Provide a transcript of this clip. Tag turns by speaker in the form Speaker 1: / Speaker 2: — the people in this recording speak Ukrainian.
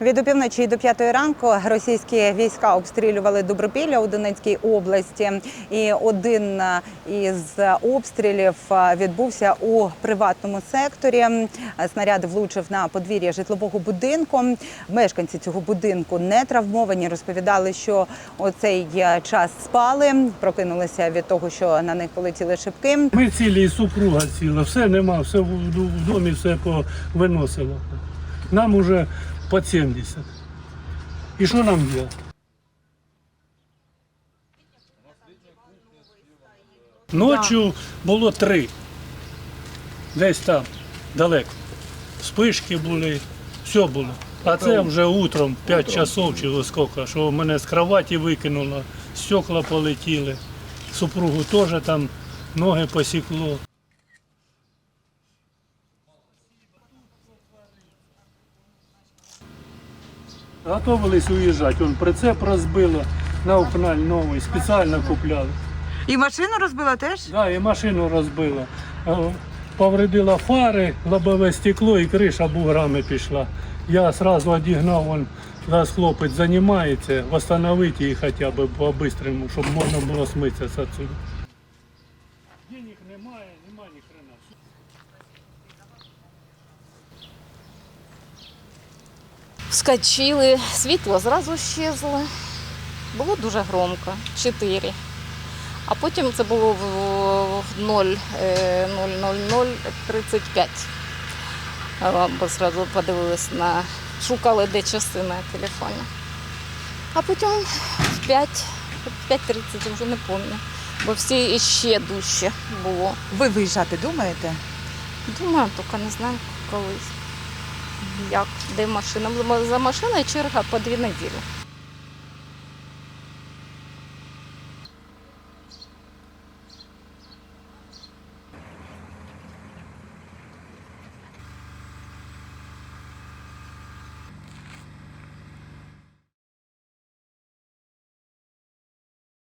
Speaker 1: Від опівночі до п'ятої ранку російські війська обстрілювали Добропілля у Донецькій області. І один е, із обстрілів е, відбувся у приватному секторі. Снаряд влучив на подвір'я житлового будинку. Мешканці цього будинку не травмовані. Розповідали, що у цей е, час спали, прокинулися від того, що на них полетіли шибки.
Speaker 2: Ми цілі і супруга ціла, все нема, все в, домі все повиносило. Нам уже по 70. І що нам робити? Ночі було три. Десь там, далеко. Спишки були, все було. А це вже утром 5 часов чи скільки, що мене з кроваті викинуло, стекла полетіли. Супругу теж там ноги посікло. Готовились уїжджати. Он прицеп розбило на Укналь новий, спеціально купляли.
Speaker 1: І машину розбила теж.
Speaker 2: Да, і машину розбила. Е, Повредила фари, лобове стекло і криша буграми пішла. Я одразу одігнав, вон, зараз хлопець займається, встановити її хоча б по-бистрому, щоб можна було смитися з отсюда. Денег немає, немає ні хрена.
Speaker 3: Вскочили, світло зразу щезло. Було дуже громко, 4. А потім це було в в 0, е, 00035. Бо зразу подивились на, шукали де часи на телефоні. А потім в 5, 5.30 вже не пам'ятаю. Бо всі ще дужче було.
Speaker 1: Ви виїжджати думаєте?
Speaker 3: Думаю, тільки не знаю коли. Як, де машина. За машиною черга по дві неділі.